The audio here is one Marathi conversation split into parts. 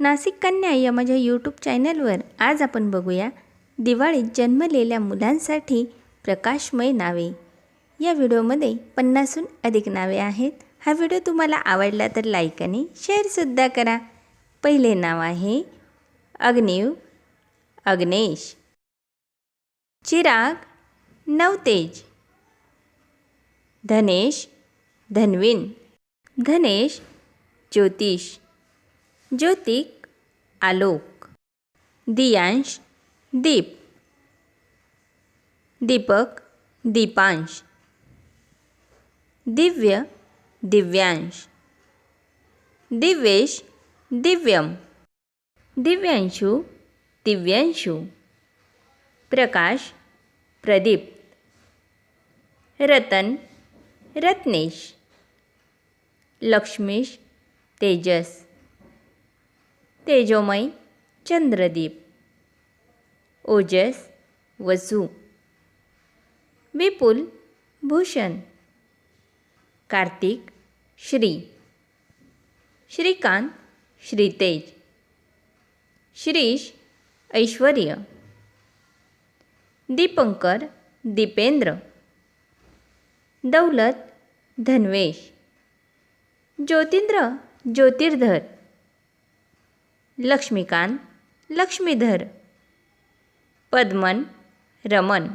नाशिक कन्या या माझ्या यूट्यूब चॅनलवर आज आपण बघूया दिवाळीत जन्मलेल्या मुलांसाठी प्रकाशमय नावे. या व्हिडिओमध्ये पन्नासहून अधिक नावे आहेत. हा व्हिडिओ तुम्हाला आवडला तर लाईक आणि शेअरसुद्धा करा. पहिले नाव आहे अग्निव अग्नेश. चिराग नवतेज. धनेश धनवीन. धनेश ज्योतिष. ज्योतिक आलोक. दियांश दीप. दीपक दीपांश. दिव्य दिव्यांश. दिव्येश दिव्यम. दिव्यांशू दिव्यांशू. प्रकाश प्रदीप. रतन रत्नेश. लक्ष्मीश तेजस. तेजोमय चंद्रदीप ओजस वसू विपुल भूषण कार्तिक श्री श्रीकांत श्रीतेज श्रीश ऐश्वर्य दीपंकर दीपेंद्र दौलत धन्वेश ज्योतिंद्र ज्योतिर्धर लक्ष्मीकांत लक्ष्मीधर पद्मन रमन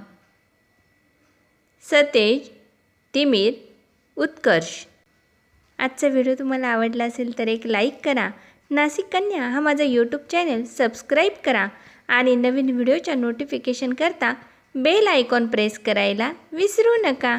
सतेज तिमीर उत्कर्ष. आजचा व्हिडिओ तुम्हाला आवडला असेल तर एक लाईक करा. नाशिक कन्या हा माझा यूट्यूब चॅनल सबस्क्राईब करा आणि नवीन व्हिडिओच्या नोटिफिकेशनकरता बेल आयकॉन प्रेस करायला विसरू नका.